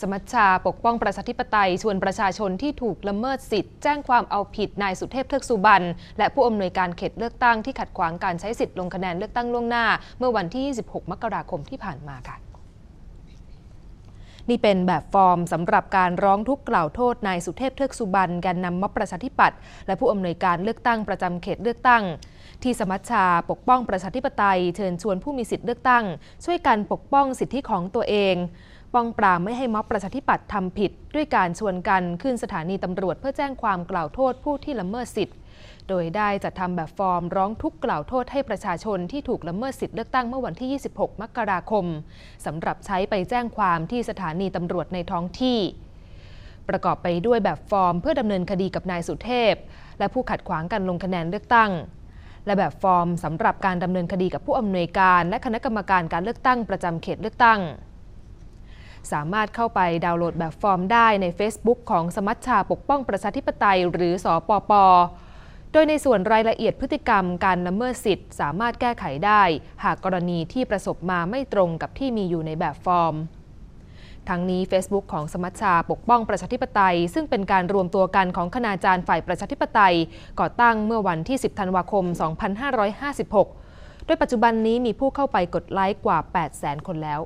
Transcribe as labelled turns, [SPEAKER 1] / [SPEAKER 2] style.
[SPEAKER 1] สมัชชาปกป้องประชาธิปไตยชวนประชาชนที่ถูกละเมิดสิทธิ์แจ้งความเอาผิดนายสุเทพเทือกสุบรรณและผู้อำนวยการเขตเลือกตั้งที่ขัดขวางการใช้สิทธิ์ลงคะแนนเลือกตั้งล่วงหน้า เมื่อวันที่ 26 มกราคมที่ผ่านมาค่ะนี่เป็นแบบฟอร์มสำหรับการร้องทุกข์กล่าวโทษนายสุเทพเทือกสุบรรณแกนนำม็อบประชาธิปัตย์และผู้อำนวยการเลือกตั้งประจำเขตเลือกตั้ง ที่สมัชชาปกป้องประชาธิปไตยเชิญชวนผู้มีสิทธิ์เลือกตั้ง ช่วยกันปกป้องสิทธิของตัวเอง ป้องปรามไม่ให้ม็อบประชาธิปัตย์ทำผิด ด้วยการชวนกันขึ้นสถานีตำรวจเพื่อแจ้งความกล่าวโทษผู้ที่ละเมิดสิทธิ์ โดยได้จัดทำแบบฟอร์มร้องทุกข์กล่าวโทษให้ประชาชนที่ถูกละเมิดสิทธิ์เลือกตั้งเมื่อวันที่ 26 มกราคมสำหรับใช้ไปแจ้งความที่สถานีตำรวจในท้องที่ ประกอบไปด้วยแบบฟอร์ม เพื่อดำเนินคดีกับนายสุเทพ และผู้ขัดขวางการลงคะแนนเลือกตั้งและแบบฟอร์มสำหรับการดำเนินคดีกับผู้อำนวยการ และคณะกรรมการการเลือกตั้งประจำเขตเลือกตั้ง สามารถเข้าไปดาวน์โหลดแบบฟอร์มได้ใน Facebook ของสมัชชาปกป้องประชาธิปไตย หรือสอปปโดยในส่วนรายละเอียดพฤติกรรมการละเมิดสิทธิ์ สามารถแก้ไขได้ หากกรณีที่ประสบมาไม่ตรงกับที่มีอยู่ในแบบฟอร์ม ทั้งนี้ Facebook ของสมัชชาปกป้องประชาธิปไตย ซึ่งเป็นการรวมตัวกันของคณาจารย์ฝ่ายประชาธิปไตย ก่อตั้งเมื่อวันที่ 10 ธันวาคม 2556 โดยปัจจุบันนี้มีผู้เข้าไปกดไลค์กว่า 800,000 คนแล้ว